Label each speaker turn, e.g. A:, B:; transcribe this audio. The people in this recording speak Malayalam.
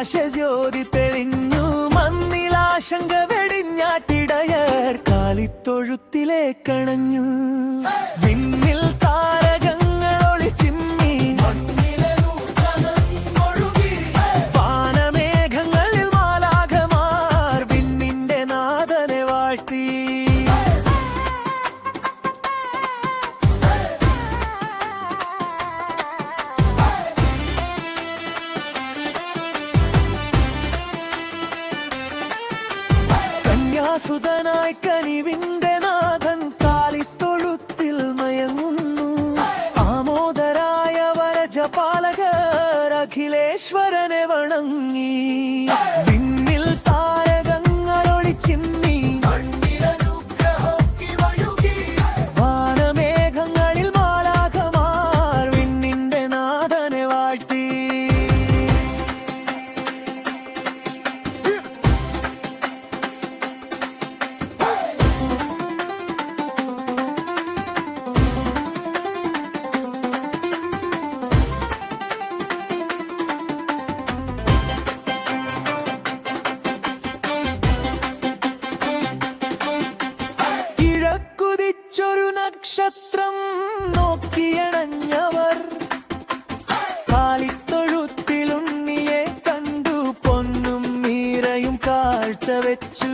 A: ആകാശ ജ്യോതി തെളിഞ്ഞു മന്നിലാശങ്ക വെടിഞ്ഞാട്ടിടയർ കാലിത്തൊഴുത്തിലേക്കണഞ്ഞു വിണ്ണിൽ കന്യാസുതനായി കനിവിന്റെ നാഥൻ കാലിത്തൊഴുത്തിൽ മയങ്ങുന്നു. ആമോദരായ വരജപാലകർ അഖിലേശ്വരനെ വണങ്ങി. നക്ഷത്രം നോക്കിയണഞ്ഞവർ കാലിത്തൊഴുത്തിലുണ്ണിയെ കണ്ടു പൊന്നും മീരയും കാഴ്ച വെച്ചു